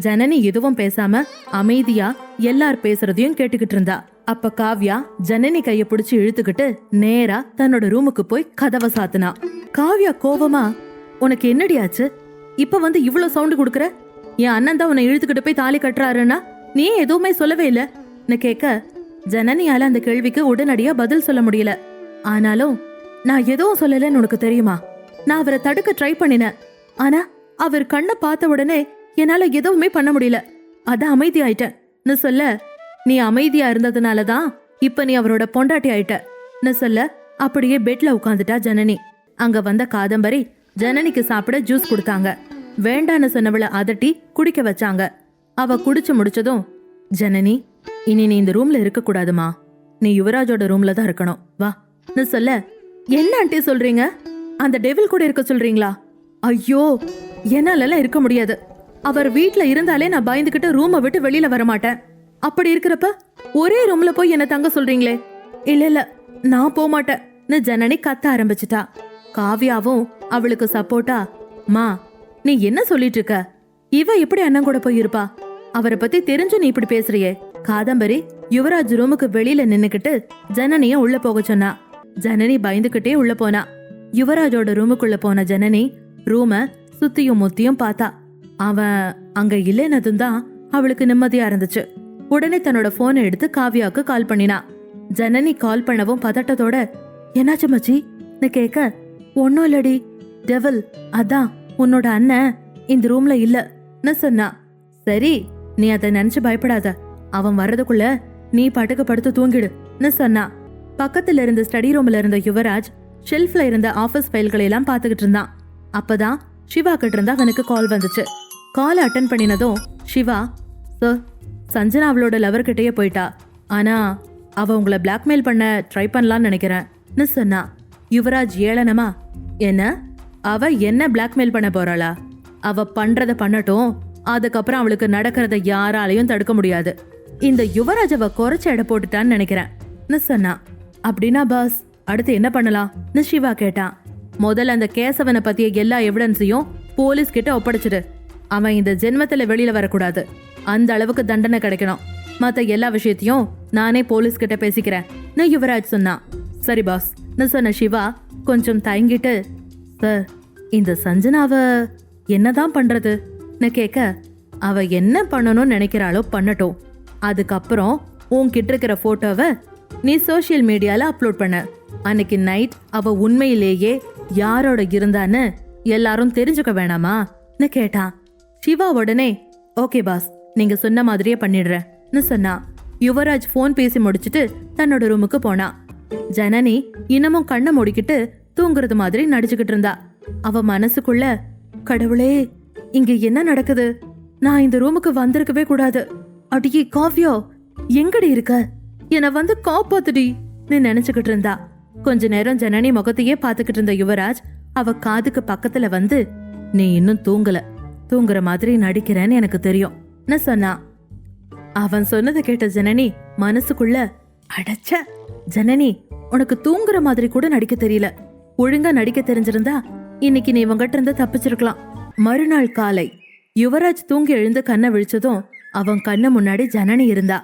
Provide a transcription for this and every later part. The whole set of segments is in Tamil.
ஜனனி எதுவும் பேசாம அமைதியா எல்லார் பேசுறதையும் கேட்டுக்கிட்டு இருந்தா. அப்ப காவ்யா ஜனனி கைய பிடிச்சு இழுத்துக்கிட்டு நேரா தன்னோட ரூமுக்கு போய் கதவை சாத்துனா. காவ்யா கோவமா உனக்கு என்னடியாச்சு இப்ப வந்து இவ்ளோ சவுண்டு கொடுக்கற? என் அண்ணன் தான் உன்னை இழுத்துக்கிட்டு போய் தாலி கட்டுறாருன்னா நீ எதுவுமே சொல்லவே இல்ல? கேட்க ஜனனியால அந்த கேள்விக்கு உடனடியா பதில் சொல்ல முடியல. ஆனாலும் நான் எதுவும் சொல்லலன்னு உனக்கு தெரியுமா? நான் அவரை தடுக்க ட்ரை பண்ணினேன். ஆனா அவர் கண்ணை பார்த்த உடனே என்னால எதுவுமே பண்ண முடியல. அதான் அமைதி ஆயிட்டேன் சொல்ல நீ அமைதியா இருந்ததுனால தான் இப்ப நீ அவரோட பொண்டாட்டி ஆயிட்ட. சொல்ல அப்படியே பெட்ல உட்காந்துட்டா ஜனனி. அங்க வந்த காதம்பரி ஜனனிக்கு சாப்பிட ஜூஸ் கொடுத்தாங்க. வேண்டான்னு சொன்னவள அதட்டி குடிக்க வச்சாங்க. அவ குடிச்சு முடிச்சதும் ஜனனி இனி நீ இந்த ரூம்ல இருக்க கூடாதுமா நீ யுவராஜோட ரூம்ல தான் இருக்கணும். வா. சொல்ல என்ன ஆண்டி சொல்றீங்க? அந்த டெவில் கூட இருக்க சொல்றீங்களா? ஐயோ என்னாலலாம் இருக்க முடியாது. அவர் வீட்ல இருந்தாலே நான் பயந்துகிட்டு ரூமை விட்டு வெளியில வர மாட்டேன் அப்படி இருக்கிறப்ப ஒரே ரூம்ல போய் என்ன தங்க சொல்றீங்களே? இல்ல இல்ல நான் போக மாட்டேன்னு ஜனனி கத்த ஆரம்பிச்சிட்டா. காவ்யாவும் அவளுக்கு சப்போர்ட்டா மா நீ என்ன சொல்லிட்டு இருக்க இவ எப்படி அண்ணன் கூட போய் இருப்பா அவரை பத்தி தெரிஞ்சு நீ இப்படி பேசுறியே. காதம்பரி யுவராஜ் ரூமுக்கு வெளியில நின்னுக்கிட்டு ஜனனிய உள்ள போக சொன்னா. ஜனனி பயந்துகிட்டே உள்ள போனா. யுவராஜோட ரூமுக்குள்ள போன ஜனனி ரூம சுத்தியும் முத்தியும் பார்த்தா. அவன் அங்க இல்லைனதும் தான் அவளுக்கு நிம்மதியா இருந்துச்சு. உடனே தன்னோட போனை எடுத்து காவியாவுக்கு கால் பண்ணினா. ஜனனி கால் பண்ணவும் பதட்டத்தோட என்னாச்சு மச்சி? கேட்க ஒன்னும் இல்லடி. டெவல் அதான் உன்னோட அண்ணன். இந்த ரூம்ல இல்லன்னு சொன்னா சரி நீ அதை நினைச்சு பயப்படாத. அவன் வர்றதுக்குள்ள நீ பாட்டுக்கு படுத்து தூங்கிடுன்னு சொன்னா பக்கத்துல இருந்த ஸ்டடி ரூம்ல இருந்த யுவராஜ் ஷெல்ஃப்ல இருந்த ஆபீஸ் ஃபைல்களை எல்லாம் பாத்துக்கிட்டு இருந்தான். அப்பதான் சிவா கிட்ட இருந்து அவனுக்கு கால் வந்துச்சு. கால் அட்டன் பண்ணினதும் சிவா சார் சஞ்சனா அவளோட லவர்கிட்டயே போயிட்டா. ஆனால் அவள் உங்களை பிளாக்மெயில் பண்ண ட்ரை பண்ணலான்னு நினைக்கிறேன்னு சொன்னா. யுவராஜ் ஏளனமா? என்ன? அவ என்ன பிளாக்மெயில் பண்ண போறாளா? அவ பண்றத பண்ணட்டும். அதுக்கப்புறம் அவளுக்கு நடக்கிறத யாராலையும் தடுக்க முடியாது. இந்த யுவராஜ் அவ குறைச்ச எடை போட்டுட்டான்னு நினைக்கிறேன் சொன்னா. அப்படின்னா பாஸ் அடுத்து என்ன பண்ணலாம்? சிவா கேட்டான் முதல்ல அந்த கேசவனை பத்திய எல்லா எவிடன்ஸையும் போலீஸ் கிட்ட ஒப்படைச்சிடு. அவன் இந்த ஜென்மத்தில் வெளியில் வரக்கூடாது. அந்த அளவுக்கு தண்டனை கிடைக்கணும். மற்ற எல்லா விஷயத்தையும் நானே போலீஸ் கிட்ட பேசிக்கிறேன். யுவராஜ் சொன்னான் சரி பாஸ் நான் சொன்ன சிவா கொஞ்சம் தயங்கிட்டு சார் இந்த சஞ்சனாவை என்னதான் பண்றதுன்னு கேட்க அவ என்ன பண்ணணும்னு நினைக்கிறாளோ பண்ணட்டும். அதுக்கப்புறம் உன்கிட்ட இருக்கிற போட்டோவை நீ சோஷியல் மீடியால அப்லோட் பண்ண. அன்னைக்கு நைட் அவ உண்மையிலேயே யாரோட இருந்தான்னு எல்லாரும் தெரிஞ்சுக்க வேணாமான்னு கேட்டான். சிவா உடனே ஓகே பாஸ். நீங்க சொன்ன மாதிரியே பண்ணிடுறேன்னு சொன்னா. யுவராஜ் ஃபோன் பேசி முடிச்சிட்டு தன்னோட ரூமுக்கு போனா. ஜனனி இன்னமும் கண்ணை மூடிக்கிட்டு தூங்குறது மாதிரி நடிச்சுக்கிட்டு இருந்தா. அவ மனசுக்குள்ள கடவுளே இங்க என்ன நடக்குது? நான் இந்த ரூமுக்கு வந்திருக்கவே கூடாது. அடியே காவியோ எங்கடி இருக்க? என்ன வந்து காப்பாத்துடி. நினைச்சுக்கிட்டு இருந்தா. கொஞ்ச நேரம் ஜனனி முகத்தையே பாத்துக்கிட்டு இருந்த யுவராஜ் அவ காதுக்கு பக்கத்துல வந்து நீ இன்னும் தூங்கல. தூங்குற மாதிரி நடிக்கிறேன்னு எனக்கு தெரியும். நான் அவன் சொன்னதை கேட்ட ஜனனி மனசுக்குள்ள அடைச்ச ஜனனி உனக்கு தூங்குற மாதிரி கூட நடிக்க தெரியல. ஒழுங்கா நடிக்க தெரிஞ்சிருந்தா இன்னைக்கு நீ இவங்கிட்ட இருந்து தப்பிச்சிருக்கலாம். மறுநாள் காலை யுவராஜ் தூங்கி எழுந்து கண்ணை விழிச்சதும் அவன் கண்ணு முன்னாடி ஜனனி இருந்தா.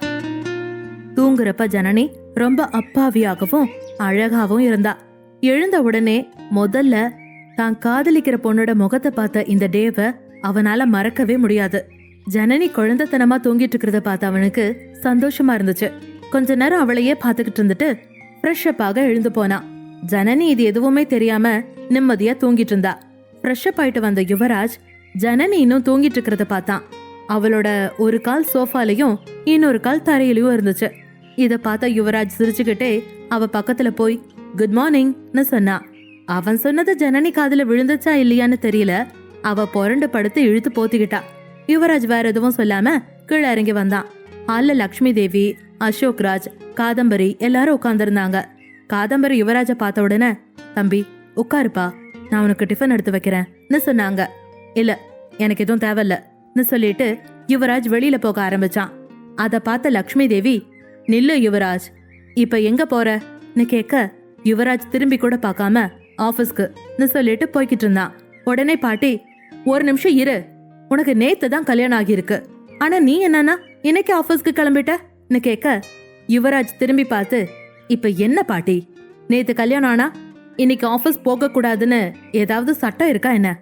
தூங்குறப்ப ஜனனி ரொம்ப அப்பாவியாகவும் அழகாவும் இருந்தா. எழுந்த உடனே முதல்ல தான் காதலிக்கிற பொண்ணோட முகத்தை பார்த்த இந்த டேவ அவனால மறக்கவே முடியாது. ஜனனி குழந்தைத்தனமா தூங்கிட்டு இருக்கிறத பார்த்த அவனுக்கு சந்தோஷமா இருந்துச்சு. கொஞ்ச நேரம் அவளையே பார்த்துக்கிட்டு இருந்துட்டு ஃப்ரெஷ் அப்பாக எழுந்து போனான் ஜனனி இது எதுவுமே தெரியாம நிம்மதியா தூங்கிட்டு இருந்தா. ஃப்ரெஷ் அப் ஆயிட்டு வந்த யுவராஜ் ஜனனி இன்னும் தூங்கிட்டு இருக்கிறத பார்த்தான். அவளோட ஒரு கால் சோஃபாலையும் இன்னொரு கால் தரையிலையும் இருந்துச்சு. இத பார்த்த யுவராஜ் சிரிச்சுக்கிட்டே அவ பக்கத்துல போய் குட் மார்னிங்னு சொன்னா. அவன் சொன்னது ஜனனி காதுல விழுந்துச்சா இல்லையான்னு தெரியல. அவ புரண்டு படுத்து இழுத்து போத்திக்கிட்டா. யுவராஜ் வேற எதுவும் சொல்லாம கீழே இறங்கி வந்தான். ஹால்ல லக்ஷ்மி தேவி அசோக் ராஜ் காதம்பரி எல்லாரும் உட்காந்துருந்தாங்க காதம்பரி யுவராஜ பார்த்த உடனே தம்பி உட்காருப்பா. நான் உனக்கு டிஃபன் எடுத்து வைக்கிறேன்னு சொன்னாங்க. இல்ல எனக்கு எதுவும் தேவையில்லன்னு சொல்லிட்டு யுவராஜ் வெளியில போக ஆரம்பிச்சான். அதை பார்த்த லக்ஷ்மி தேவி நில்லு யுவராஜ் இப்ப எங்க போறன்னு கேட்க யுவராஜ் திரும்பி கூட பார்க்காம ஆபீஸ்க்குன்னு சொல்லிட்டு போய்கிட்டு இருந்தான். உடனே பாட்டி ஒரு நிமிஷம் இரு. உனக்கு நேத்து தான் கல்யாணம் ஆகியிருக்கு. ஆனா நீ என்னன்னா இன்னைக்கு ஆபீஸ்க்கு கிளம்பிட்ட? கேட்க? யுவராஜ் திரும்பி பார்த்து இப்ப என்ன பாட்டி? நேத்து கல்யாணம் ஆனா இன்னைக்கு ஆபீஸ் போக கூடாதுன்னு ஏதாவது சட்டம் இருக்கா என்ன?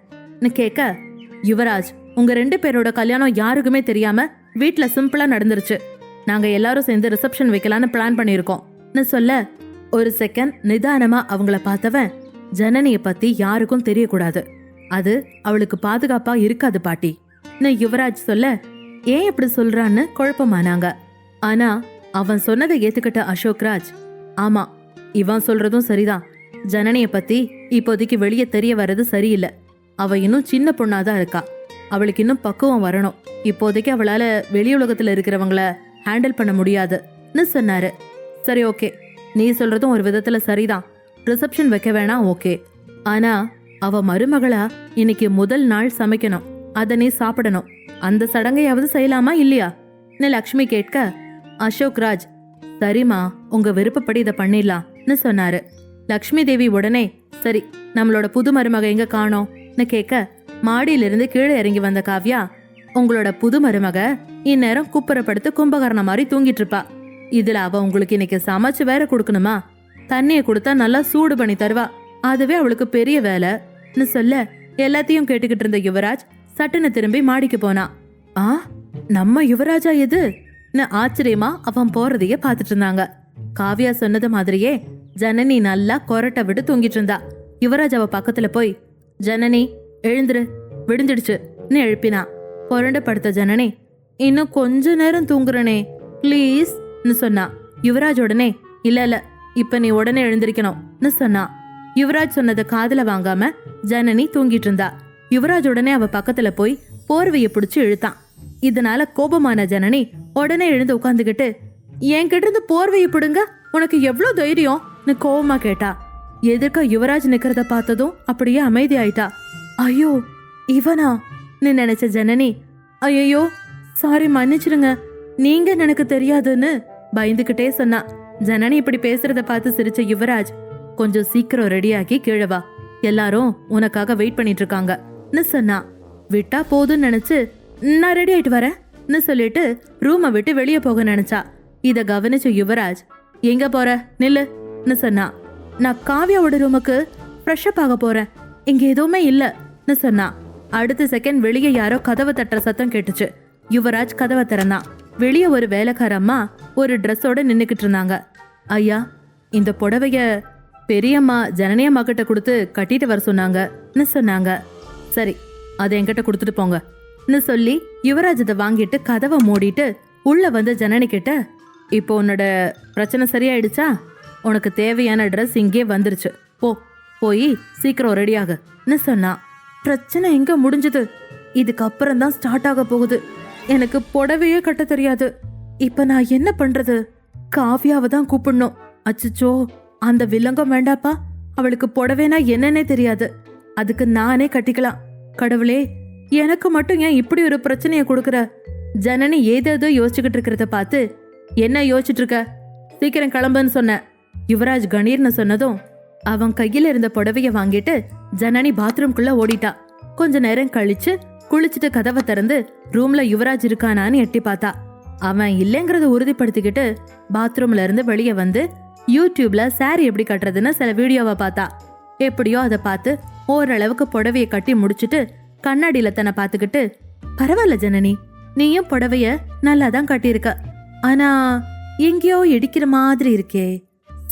கேட்க? யுவராஜ் உங்க ரெண்டு பேரோட கல்யாணம் யாருக்குமே தெரியாம வீட்ல சிம்பிளா நடந்துருச்சு. நாங்க எல்லாரும் சேர்ந்து ரிசப்ஷன் வைக்கலான்னு பிளான் பண்ணிருக்கோம் சொல்ல? ஒரு செகண்ட் நிதானமா அவங்கள பார்த்தவன் ஜனனிய பத்தி யாருக்கும் தெரியக்கூடாது. அது அவளுக்கு பாதுகாப்பா இருக்காது பாட்டி. நான் யுவராஜ் சொல்ல ஏன் இப்படி சொல்றான்னு குழப்பமானாங்க. ஆனா அவன் சொன்னதை ஏத்துக்கிட்ட அசோக்ராஜ் ஆமா இவன் சொல்றதும் சரிதான். ஜனனிய பத்தி இப்போதைக்கு வெளியே தெரிய வர்றது சரியில்லை. அவ இன்னும் சின்ன பொண்ணாதான் இருக்கா. அவளுக்கு இன்னும் பக்குவம் வரணும். இப்போதைக்கு அவளால வெளி உலகத்துல இருக்கிறவங்கள ஹேண்டில் பண்ண முடியாதுன்னு சொன்னாரு. சரி ஓகே. நீ சொல்றதும் ஒரு விதத்துல சரிதான். ரிசப்ஷன் வைக்க வேணாம் ஓகே. ஆனா அவ மருமகளா? இன்னைக்கு முதல் நாள் சமைக்கணும். அதனே நீ சாப்பிடணும். அந்த சடங்கையாவது செய்யலாமா இல்லையா? லக்ஷ்மி கேட்க அசோக் ராஜ் சரிம்மா உங்க விருப்பப்படி இதை பண்ணிடலாம்னு சொன்னாரு. லக்ஷ்மி தேவி உடனே சரி நம்மளோட புது மருமக எங்க காணோம்னு கேட்க மாடியிலிருந்து கீழே இறங்கி வந்த காவ்யா உங்களோட புது மருமக இந்நேரம் குப்புறப்படுத்து கும்பகரணம் மாதிரி தூங்கிட்டு இருப்பா. இதுல அவ உங்களுக்கு இன்னைக்கு சமைச்சு வேற கொடுக்கணுமா? தண்ணியை கொடுத்தா நல்லா சூடு பண்ணி தருவா. அதுவே அவளுக்கு பெரிய வேலைன்னு சொல்ல எல்லாத்தையும் கேட்டுக்கிட்டு இருந்த யுவராஜ் சட்டுன்னு திரும்பி மாடிக்கு போனா. ஆ? நம்ம யுவராஜா எது? ஆச்சரியமா அவன் போறதையே பார்த்துட்டு இருந்தாங்க. காவ்யா சொன்னது மாதிரியே ஜனனி நல்லா கொரட்டை விட்டு தூங்கிட்டு இருந்தா. யுவராஜ் அவ பக்கத்துல போய் ஜனனி எழுந்துரு. விடுந்துடுச்சுன்னு எழுப்பினா. புரண்ட படுத்த ஜனனி இன்னும் கொஞ்ச நேரம் தூங்குறனே ப்ளீஸ்னு சொன்னா. யுவராஜ் உடனே இல்ல இல்ல இப்ப நீ உடனே எழுந்திருக்கணும்னு சொன்னா. யுவராஜ் சொன்னதை காதுல வாங்காம ஜனனி தூங்கிட்டு இருந்தா. யுவராஜ் உடனே அவ பக்கத்துல போய் போர்வையை பிடிச்சு இழுத்தான். இதனால கோபமான ஜனனி உடனே எழுந்து உட்காந்துக்கிட்டு என்கிட்ட இருந்து போர்வையை பிடுங்க உனக்கு எவ்வளவு தைரியம்னு கோபமா கேட்டா. எதிர்க்க யுவராஜ் நிக்கிறத பார்த்ததும் அப்படியே அமைதி ஆயிட்டா. ஐயோ இவனா? நீ நினைச்ச ஜனனி ஐயோ சாரி மன்னிச்சிடுங்க நீங்க எனக்கு தெரியாதுன்னு பயந்துகிட்டே சொன்னா. ஜனனி இப்படி பேசுறத பார்த்து சிரிச்ச யுவராஜ் கொஞ்சம் சீக்கிரம் ரெடியாகி கீழே வா. எல்லாரும் உனக்காக வெயிட் பண்ணிட்டு இருக்காங்கன்னு சொன்னா விட்டா போதும்னு நினைச்சு நான் ரெடி ஆயிட்டு வரேன்னு சொல்லிட்டு ரூமை விட்டு வெளியே போக நினைச்சா. இத கவனிச்ச யுவராஜ் எங்க போற? நில்லுன்னு சொன்னா நான் காவியாவோட ரூமுக்கு ஃப்ரெஷ் அப் ஆக போறேன். இங்க எதுவுமே இல்லன்னு சொன்னா அடுத்த செகண்ட் வெளியே யாரோ கதவை தட்டுற சத்தம் கேட்டுச்சு. யுவராஜ் கதவை திறந்தான். வெளியே ஒரு வேலைக்கார அம்மா ஒரு ட்ரெஸ்ஸோட நின்னுக்கிட்டு இருந்தாங்க. ஐயா இந்த புடவைய பெரியம்மா ஜனனியம்மா கிட்ட கொடுத்து கட்டிட்டு வர சொன்னாங்கன்னு சொன்னாங்க. சரி அதை என்கிட்ட கொடுத்துட்டு போங்கன்னு சொல்லி யுவராஜ் இதை வாங்கிட்டு கதவை மூடிட்டு உள்ள வந்து ஜனனி கிட்ட இப்போ உன்னோட பிரச்சனை சரியாயிடுச்சா? உனக்கு தேவையான ட்ரெஸ் இங்கே வந்துருச்சு. போ போய் சீக்கிரம் ரெடியாகுன்னு சொன்னான் பிரச்சனை எங்க முடிஞ்சது? இதுக்கப்புறம் தான் ஸ்டார்ட் ஆக போகுது. எனக்கு புடவையே கட்ட தெரியாது. இப்ப நான் என்ன பண்றது? காவியாவை தான் கூப்பிடணும். அச்சச்சோ அந்த வில்லங்கம் வேண்டாப்பா. அவளுக்கு புடவைனா என்னன்னே தெரியாது. அதுக்கு நானே கட்டிக்கலாம். கடவுளே எனக்கு மட்டும் ஏன் இப்படி ஒரு பிரச்சனையை கொடுக்குற? ஜனனி ஏதேதோ யோசிச்சுக்கிட்டு இருக்கிறத பார்த்து என்ன யோசிச்சுட்டு இருக்க? சீக்கிரம் கிளம்புன்னு சொன்ன. யுவராஜ் கணீர்னு சொன்னதும் அவன் கையில இருந்த புடவைய வாங்கிட்டு ஜனனி பாத்ரூம்குள்ள ஓடிட்டா. கொஞ்ச நேரம் கழிச்சு குளிச்சுட்டு கதவை திறந்து ரூம்ல யுவராஜ் இருக்கானான்னு எட்டி பார்த்தா. அவன் இல்லைங்கிறத உறுதிப்படுத்திக்கிட்டு பாத்ரூம்ல இருந்து வெளியே வந்து யூடியூப்ல சாரி எப்படி கட்டுறதுன்னு சில வீடியோவை பார்த்தா. எப்படியோ அதை பார்த்து ஓரளவுக்கு புடவைய கட்டி முடிச்சுட்டு கண்ணாடியில தன்னை பார்த்துக்கிட்டு பரவாயில்ல ஜனனி நீயும் புடவைய நல்லா தான் கட்டியிருக்க. ஆனா எங்கேயோ இடிக்கிற மாதிரி இருக்கே.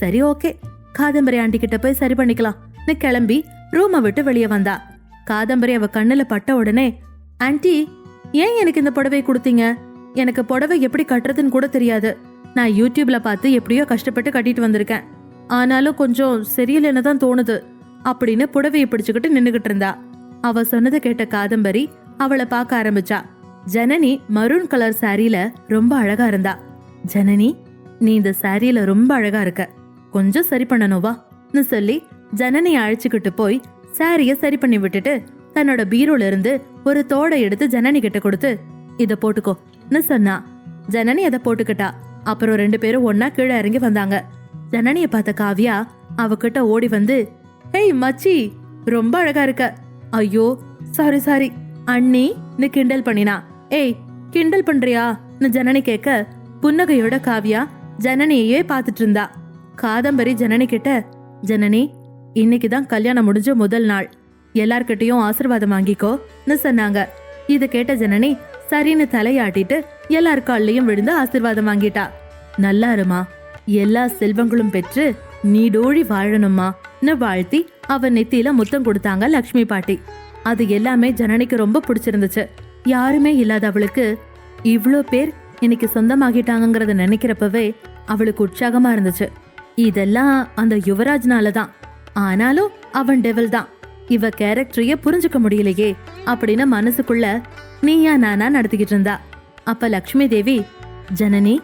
சரி ஓகே. காதம்பரி ஆண்டி கிட்ட போய் சரி பண்ணிக்கலாம். கிளம்பி ரூமை விட்டு வெளியே வந்தா. காதம்பரி அவ கண்ணுல பட்ட உடனே ஆன்டி ஏன் எனக்கு இந்த புடவை கொடுத்தீங்க? எனக்கு புடவை எப்படி கட்டுறதுன்னு கூட தெரியாது. நான் யூடியூப்ல பார்த்து எப்படியோ கஷ்டப்பட்டு கட்டிட்டு வந்திருக்கேன். ஆனாலும் கொஞ்சம் சரியில்லைன்னு தான் தோணுது. அப்படின்னு புடவையை பிடிச்சுக்கிட்டு நின்னுகிட்டு இருந்தா. அவ சொன்னதை கேட்ட காதம்பரி அவளை பார்க்க ஆரம்பிச்சா. ஜனனி மரூன் கலர் சாரியில ரொம்ப அழகா இருந்தா. ஜனனி நீ இந்த சாரியில ரொம்ப அழகா இருக்க. கொஞ்சம் சரி பண்ணணுவான்னு சொல்லி ஜனனியை அழைச்சுக்கிட்டு போய் சாரிய சரி பண்ணி விட்டுட்டு தன்னோட பீரோல இருந்து ஒரு தோடை எடுத்து ஜனனி கிட்ட கொடுத்து இத போட்டுக்கோன்னு சொன்னா. ஜனனி அதை போட்டுக்கிட்டா. அப்புறம் ரெண்டு பேரும் ஒன்னா கீழே இறங்கி வந்தாங்க. ஜனனிய பார்த்த காவியா அவகிட்ட ஓடி வந்து ஹேய் மச்சி ரொம்ப அழகா இருக்க. ஐயோ சாரி சாரி அண்ணி நீ கிண்டல் பண்ணினா ஏய் கிண்டல் பண்றியா? ஜனனி கேட்க புன்னகையோட காவ்யா ஜனனியையே பார்த்துட்டு இருந்தா. காதம்பரி ஜனனி கிட்ட ஜனனி இன்னைக்கு தான் கல்யாணம் முடிஞ்ச முதல் நாள். எல்லார்கிட்டயும் ஆசீர்வாதம் வாங்கிக்கோன்னு சொன்னாங்க. இத கேட்ட ஜனனி சரின்னு தலையாட்டிட்டு எல்லார் கால்லையும் விழுந்து ஆசீர்வாதம் வாங்கிட்டா. நல்லா இருமா. எல்லா செல்வங்களும் பெற்று நீடோழி வாழணுமா வாழ்த்தி அவன் நெத்தியில முத்தம் கொடுத்தாங்க லக்ஷ்மி பாட்டி. அது எல்லாமே ஜனனிக்கு ரொம்ப பிடிச்சிருந்துச்சு. யாருமே இல்லாத அவளுக்கு இவ்வளோ பேர் இன்னைக்கு சொந்தமாகிட்டாங்கிறத நினைக்கிறப்பவே அவளுக்கு உற்சாகமா இருந்துச்சு. இதெல்லாம் அந்த யுவராஜ்னால தான். ஆனாலும் அவன் டெவல் தான். இவ கேரக்டரையே புரிஞ்சுக்க முடியலையே அப்படின்னு மனசுக்குள்ள நீயா நானா நடத்திக்கிட்டு இருந்தா. அப்ப லக்ஷ்மி தேவி ஜனனி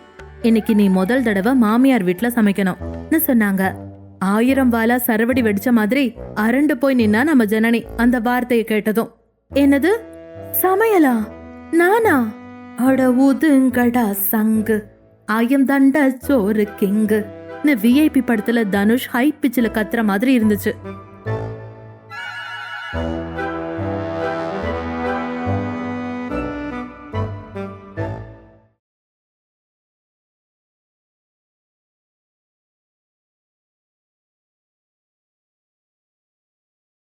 இன்னைக்கு நீ முதல் தடவை மாமியார் வீட்டுல சமைக்கணும்னு சொன்னாங்க. ஆயிரம் வாலா சரவடி வெடிச்ச மாதிரி அரண்டு போய் நின்னா நம்ம ஜனனி அந்த வார்த்தையை கேட்டதும். என்னது? சமையலா? நானா? அட ஊதுங்கடா சங்கு ஆயம் தண்ட சோறு கிங்கு விஐபி படத்துல தனுஷ் ஹை பிச்சில் கத்துற மாதிரி இருந்துச்சு.